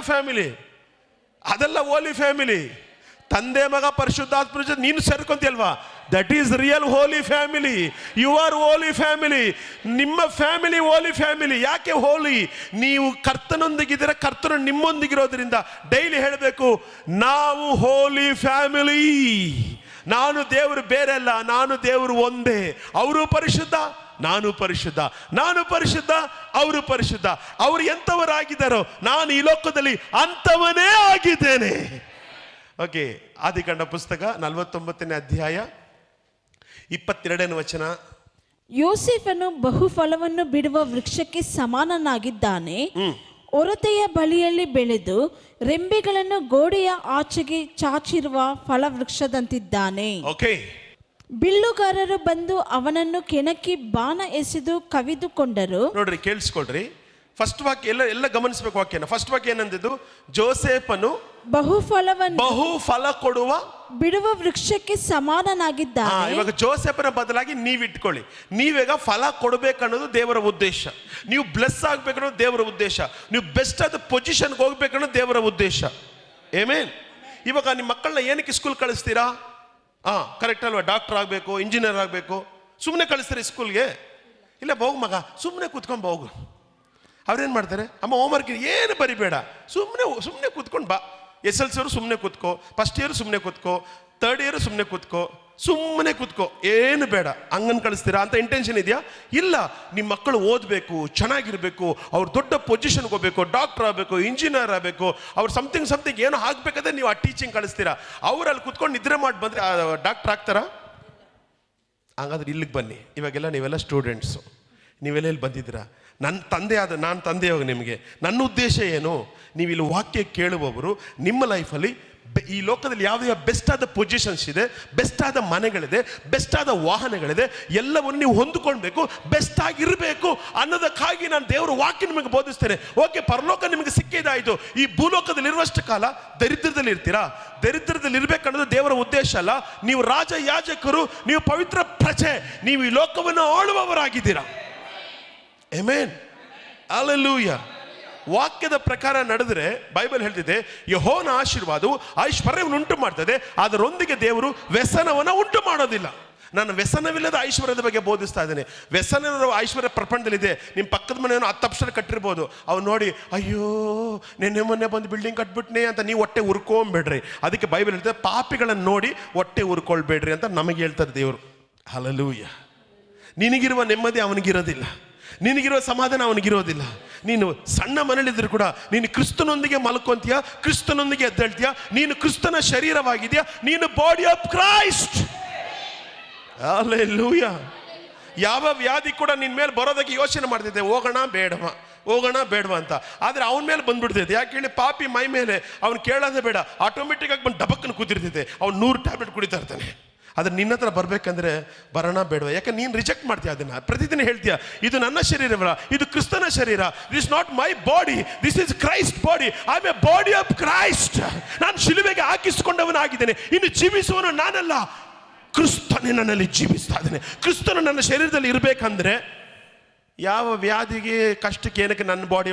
Family ಅದೆಲ್ಲ ಹೋಲಿ family ತಂದೆ ಮಗ ಪರಿಶುದ್ಧಾತ್ಮ ಜೊತೆ ನೀನು ಸೇರ್ಕೊಂತಿಯಲ್ವಾ? That is real holy family you are holy family ನಿಮ್ಮ ಫ್ಯಾಮಿಲಿ ಹೋಲಿ ಫ್ಯಾಮಿಲಿ ಯಾಕೆ ಹೋಲಿ ನೀವು ಕರ್ತನೊಂದಿಗಿದ್ದೀರ ಕರ್ತನ ನಿಮ್ಮೊಂದಿಗಿರೋದ್ರಿಂದ ಡೈಲಿ ಹೇಳಬೇಕು, ನಾವು ಹೋಲಿ ಫ್ಯಾಮಿಲಿ ನಾನು ದೇವರು ಬೇರೆ ಅಲ್ಲ, ನಾನು ದೇವರು ಒಂದೇ. ಅವರು ಪರಿಶುದ್ಧ? ನಾನು ಪರಿಶುದ್ಧ ನಾನು ಪರಿಶುದ್ಧ ಅವರು ಪರಿಶುದ್ಧ. ಅವರು ಎಂಥವರಾಗಿದ್ದಾರೋ ನಾನು ಈ ಲೋಕದಲ್ಲಿ ಅಂಥವನೇ ಆಗಿದ್ದೇನೆ. ಓಕೆ ಆದಿಕಾಂಡ ಪುಸ್ತಕ ನಲವತ್ತೊಂಬತ್ತನೇ ಅಧ್ಯಾಯ ಇಪ್ಪತ್ತೆರಡನೇ ವಚನ. ಯೋಸೆಫನು ಬಹು ಫಲವನ್ನು ಬಿಡುವ ವೃಕ್ಷಕ್ಕೆ ಸಮಾನನಾಗಿದ್ದಾನೆ. ಒರತೆಯ ಬಳಿಯಲ್ಲಿ ಬೆಳೆದು ರೆಂಬೆಗಳನ್ನು ಗೋಡೆಯ ಆಚೆಗೆ ಚಾಚಿರುವ ಫಲವೃಕ್ಷದಂತಿದ್ದಾನೆ. ಓಕೆ. ಬಿಲ್ಲುಗಾರರು ಬಂದು ಅವನನ್ನು ಕೆಣಕಿ ಬಾಣ ಎಸೆದು ಕವಿದುಕೊಂಡರು. ನೋಡ್ರಿ ಕೇಳಿಸ್ಕೊಳ್ರಿ. ಫಸ್ಟ್ ವಾಕ್ಯ ಎಲ್ಲ ಎಲ್ಲ ಗಮನಿಸಬೇಕು ವಾಕ್ಯನ. ಫಸ್ಟ್ ವಾಕ್ಯ ಏನಂದಿದ್ದು? ಜೋಸೇಫನು ಬಹುಫಲವನ್ನು ಬಹು ಫಲ ಕೊಡುವ ಬಿಡುವ ವೃಕ್ಷಕ್ಕೆ ಸಮಾನನಾಗಿದ್ದ ಇವಾಗ ಜೋಸೆಫನ ಬದಲಾಗಿ ನೀವ್ ಇಟ್ಕೊಳ್ಳಿ ನೀವೀಗ ಫಲ ಕೊಡಬೇಕನ್ನೋದು ದೇವರ ಉದ್ದೇಶ. ನೀವು ಬ್ಲೆಸ್ ಆಗ್ಬೇಕನ್ನೋದು ದೇವರ ಉದ್ದೇಶ. ನೀವು ಬೆಸ್ಟ್ ಆದ ಪೊಸಿಷನ್ಗೆ ಹೋಗ್ಬೇಕನ್ನೋದು ದೇವರ ಉದ್ದೇಶ. ಏಮೇನ್ ಇವಾಗ ನಿಮ್ಮ ಮಕ್ಕಳನ್ನ ಏನಕ್ಕೆ ಸ್ಕೂಲ್ ಕಳಿಸ್ತೀರಾ? ಹಾ ಕರೆಕ್ಟ್ ಅಲ್ವಾ? ಡಾಕ್ಟರ್ ಆಗಬೇಕು ಇಂಜಿನಿಯರ್ ಆಗಬೇಕು. ಸುಮ್ಮನೆ ಕಳಿಸ್ತಾರೆ ಸ್ಕೂಲ್ಗೆ ಇಲ್ಲ ಹೋಗು ಮಗ ಸುಮ್ಮನೆ ಕೂತ್ಕೊಂಡು ಹೋಗು ಅವ್ರೇನು ಮಾಡ್ತಾರೆ? ಅಮ್ಮ ಹೋಮ್ವರ್ಕ್ ಏನು ಬರಿಬೇಡ. ಸುಮ್ಮನೆ ಸುಮ್ಮನೆ ಕೂತ್ಕೊಂಡು ಬಾ. ಎಸ್ ಎಲ್ ಸಿ ಅವರು ಸುಮ್ಮನೆ ಕೂತ್ಕೋ ಫಸ್ಟ್ ಇಯರ್ ಸುಮ್ಮನೆ ಕೂತ್ಕೋ ತರ್ಡ್ ಇಯರ್ ಸುಮ್ಮನೆ ಕೂತ್ಕೋ. ಸುಮ್ಮನೆ ಕೂತ್ಕೋ. ಏನು ಬೇಡ. ಹಂಗನ್ ಕಳಿಸ್ತೀರಾ ಅಂತ ಇಂಟೆನ್ಷನ್ ಇದೆಯಾ? ಇಲ್ಲ. ನಿಮ್ಮ ಮಕ್ಕಳು ಓದಬೇಕು, ಚೆನ್ನಾಗಿರಬೇಕು, ಅವ್ರು ದೊಡ್ಡ ಪೊಸಿಷನ್ಗೆ ಹೋಗ್ಬೇಕು ಡಾಕ್ಟರ್ ಆಗಬೇಕು ಇಂಜಿನಿಯರ್ ಆಗಬೇಕು, ಅವ್ರು ಸಮಥಿಂಗ್ ಸಮಥಿಂಗ್ ಏನೋ ಆಗಬೇಕಾದ್ರೆ ನೀವು ಆ ಟೀಚಿಂಗ್ ಕಳಿಸ್ತೀರಾ. ಅವರಲ್ಲಿ ಕೂತ್ಕೊಂಡು ನಿದ್ರೆ ಮಾಡಿ ಬಂದರೆ ಡಾಕ್ಟರ್ ಆಗ್ತಾರಾ? ಹಾಗಾದ್ರೆ ಇಲ್ಲಿಗೆ ಬನ್ನಿ. ಇವಾಗೆಲ್ಲ ನೀವೆಲ್ಲ ಸ್ಟೂಡೆಂಟ್ಸು ನೀವೆಲ್ಲ ಇಲ್ಲಿ ಬಂದಿದ್ದೀರಾ? ನನ್ನ ತಂದೆ ಆದ, ನಾನು ತಂದೆಯಾಗ ನಿಮಗೆ. ನನ್ನ ಉದ್ದೇಶ ಏನು? ನೀವು ಇಲ್ಲಿ ವಾಕ್ಯ ಕೇಳುವವರು, ನಿಮ್ಮ ಲೈಫಲ್ಲಿ ಈ ಲೋಕದಲ್ಲಿ ಯಾವುದೇ ಬೆಸ್ಟ್ ಆದ ಪೊಸಿಷನ್ಸ್ ಇದೆ ಬೆಸ್ಟ್ ಆದ ಮನೆಗಳಿದೆ ಬೆಸ್ಟ್ ಆದ ವಾಹನಗಳಿದೆ, ಎಲ್ಲವನ್ನು ನೀವು ಹೊಂದಿಕೊಳ್ಬೇಕು, ಬೆಸ್ಟ್ ಆಗಿರಬೇಕು ಅನ್ನೋದಕ್ಕಾಗಿ ನಾನು ದೇವರ ವಾಕ್ಯ ನಿಮಗೆ ಬೋಧಿಸ್ತೇನೆ. ಓಕೆ, ಪರಲೋಕ ನಿಮಗೆ ಸಿಕ್ಕಿದಾಯಿತು ಈ ಭೂಲೋಕದಲ್ಲಿ ಇರುವಷ್ಟು ಕಾಲ ದರಿದ್ರದಲ್ಲಿ ಇರ್ತೀರಾ? ದರಿದ್ರದಲ್ಲಿ ಇರಬೇಕನ್ನೋದು ದೇವರ ಉದ್ದೇಶ ಅಲ್ಲ. ನೀವು ರಾಜ ಯಾಜಕರು ನೀವು ಪವಿತ್ರ ಪ್ರಜೆ, ನೀವು ಈ ಲೋಕವನ್ನು ಆಳುವವರಾಗಿದ್ದೀರಾ. ಎಮೇನ್ ಅಲ್ಲೂಯ ವಾಕ್ಯದ ಪ್ರಕಾರ ನಡೆದರೆ ಬೈಬಲ್ ಹೇಳ್ತಿದೆ ಯಹೋನ ಆಶೀರ್ವಾದವು ಐಶ್ವರ್ಯವನ್ನು ಉಂಟು ಮಾಡ್ತದೆ ಅದರೊಂದಿಗೆ ದೇವರು ವ್ಯಸನವನ್ನು ಉಂಟು ಮಾಡೋದಿಲ್ಲ ನಾನು ವ್ಯಸನವಿಲ್ಲದ ಐಶ್ವರ್ಯದ ಬಗ್ಗೆ ಬೋಧಿಸ್ತಾ ಇದ್ದೇನೆ. ವ್ಯಸನ ಐಶ್ವರ್ಯ ಪ್ರಪಂಚದಲ್ಲಿದೆ. ನಿಮ್ಮ ಪಕ್ಕದ ಮನೆಯನ್ನು ಹತ್ತು ಅಕ್ಷರ ಕಟ್ಟಿರ್ಬೋದು. ಅವ್ನು ನೋಡಿ, ಅಯ್ಯೋ, ನಿನ್ನೆ ಮೊನ್ನೆ ಬಂದು ಬಿಲ್ಡಿಂಗ್ ಕಟ್ಬಿಟ್ನೆ ಅಂತ ನೀವು ಹೊಟ್ಟೆ ಉರ್ಕೊಂಬೇಡ್ರಿ. ಅದಕ್ಕೆ ಬೈಬಲ್ ಹೇಳ್ತದೆ, ಪಾಪಿಗಳನ್ನು ನೋಡಿ ಹೊಟ್ಟೆ ಉರ್ಕೊಳ್ಬೇಡ್ರಿ ಅಂತ ನಮಗೆ ಹೇಳ್ತಾರೆ ದೇವರು. ಹಲಲೂಯ್ಯ ನಿನಗಿರುವ ನೆಮ್ಮದಿ ಅವನಿಗಿರೋದಿಲ್ಲ. ನಿನಗಿರುವ ಸಮಾಧಾನ ಅವನಿಗಿರೋದಿಲ್ಲ. ನೀನು ಸಣ್ಣ ಮನೇಲಿದ್ರು ಕೂಡ ನೀನು ಕ್ರಿಸ್ತನೊಂದಿಗೆ ಮಲ್ಕೊಂತೀಯ? ಕ್ರಿಸ್ತನೊಂದಿಗೆ ಎದ್ದೇಳ್ತೀಯ? ನೀನು ಕ್ರಿಸ್ತನ ಶರೀರವಾಗಿದೆಯಾ? ನೀನು ಬಾಡಿ ಆಫ್ ಕ್ರೈಸ್ಟ್ ಲೂಯ ಯಾವ ವ್ಯಾಧಿ ಕೂಡ ನಿನ್ನ ಮೇಲೆ ಬರೋದಕ್ಕೆ ಯೋಚನೆ ಮಾಡ್ತಿದ್ದೆ. ಹೋಗೋಣ ಬೇಡವ? ಹೋಗೋಣ ಬೇಡವಾ ಅಂತ. ಆದರೆ ಅವನ ಮೇಲೆ ಬಂದ್ಬಿಡ್ತೈತೆ ಯಾಕೆ ಹೇಳಿ ಪಾಪಿ ಮೈ ಮೇಲೆ ಅವ್ನು ಕೇಳೋದೇ ಬೇಡ. ಆಟೋಮೆಟಿಕ್ ಆಗಿ ಬಂದು ಡಬಕ್ಕನ್ನು ಕೂತಿರ್ತೈತೆ ಅವ್ನು ನೂರು ಟ್ಯಾಬ್ಲೆಟ್ ಕುಡಿತಾ ಇರ್ತಾನೆ. ಆದ್ರೆ ನಿನ್ನ ಹತ್ರ ಬರಬೇಕಂದ್ರೆ ಬರೋಣ ಬೇಡವ? ಯಾಕೆ ನೀನು ರಿಜೆಕ್ಟ್ ಮಾಡ್ತೀಯ ಅದನ್ನು. ಪ್ರತಿದಿನ ಹೇಳ್ತೀಯ, ಇದು ನನ್ನ ಶರೀರವಲ್ಲ, ಇದು ಕ್ರಿಸ್ತನ ಶರೀರ. This not my body this is Christ body I a body of Christ ನಾನು ಶಿಲುಬೆಗೆ ಹಾಕಿಸಿಕೊಂಡವನಾಗಿದ್ದೇನೆ. ಇನ್ನು ಜೀವಿಸುವನು ನಾನಲ್ಲ. ಕ್ರಿಸ್ತನೇ ನನ್ನಲ್ಲಿ ಜೀವಿಸ್ತಾ ಇದ್ದೇನೆ. ಕ್ರಿಸ್ತನು ನನ್ನ ಶರೀರದಲ್ಲಿ ಇರಬೇಕಂದ್ರೆ ಯಾವ ವ್ಯಾಧಿಗೆ, ಕಷ್ಟಕ್ಕೆ ಏನಕ್ಕೆ ನನ್ನ ಬಾಡಿ